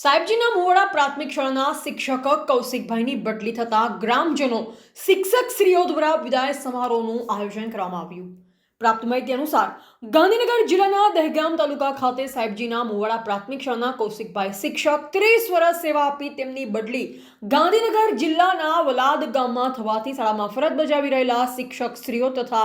સાહેબજીના મુવાડા પ્રાથમિક શાળાના શિક્ષક કૌશિકભાઈની બદલી થતા ગ્રામજનો શિક્ષક શ્રીઓ દ્વારા વિદાય સમારોહનું આયોજન કરવામાં આવ્યું. પ્રાપ્ત માહિતી અનુસાર ગાંધીનગર જિલ્લાના દહેગામ તાલુકા ખાતે સાહેબજીના મુવાડા પ્રાથમિક શાળાના કૌશિકભાઈ શિક્ષક ત્રીસ વર્ષ સેવા આપી તેમની બદલી ગાંધીનગર જિલ્લાના વલાદ ગામમાં થવાથી શાળામાં ફરજ બજાવી રહેલા શિક્ષક શ્રીઓ તથા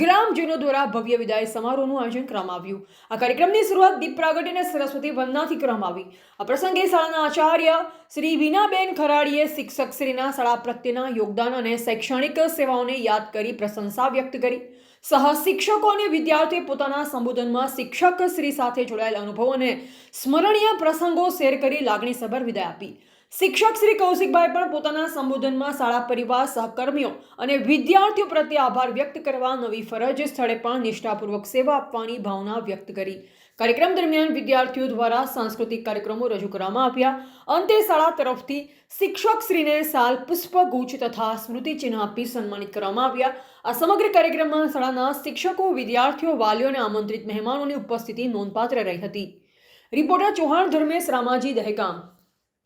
ગ્રામજનો દ્વારા ભવ્ય વિદાય સમારોહનું આયોજન કરવામાં આવ્યું. આ કાર્યક્રમની શરૂઆત દીપ પ્રાગટ્ય અને સરસ્વતી વંદનાથી કરવામાં આવી. આ પ્રસંગે શાળાના આચાર્ય શ્રી વિનાબેન ખરાડીએ શિક્ષક શ્રીના શાળા પ્રત્યેના યોગદાન અને શૈક્ષણિક સેવાઓને યાદ કરી પ્રશંસા વ્યક્ત કરી. સહ શિક્ષકો અને વિદ્યાર્થીઓએ પોતાના સંબોધનમાં શિક્ષક શ્રી સાથે જોડાયેલ અનુભવો અને સ્મરણીય પ્રસંગો શેર કરી લાગણીસભર વિદાય આપી. શિક્ષક શ્રી કૌશિકભાઈ પણ પોતાના સંબોધનમાં શાળા પરિવાર, સહકર્મીઓ અને વિદ્યાર્થીઓ પ્રત્યે આભાર વ્યક્ત કરવા નવી ફરજ સ્થળે પણ નિષ્ઠાપૂર્વક સેવા આપવાની ભાવના વ્યક્ત કરી. કાર્યક્રમ દરમિયાન વિદ્યાર્થીઓ દ્વારા સાંસ્કૃતિક કાર્યક્રમો રજૂ કરવામાં આવ્યા. અંતે શાળા તરફથી શિક્ષક શ્રીને સાલ પુષ્પગુચ્છ તથા સ્મૃતિચિહ્ન આપી સન્માનિત કરવામાં આવ્યા. આ સમગ્ર કાર્યક્રમમાં શાળાના શિક્ષકો, વિદ્યાર્થીઓ, વાલીઓ અને આમંત્રિત મહેમાનોની ઉપસ્થિતિ નોંધપાત્ર રહી હતી. રિપોર્ટર ચૌહાણ ધર્મેશ રામાજી દહેગામ.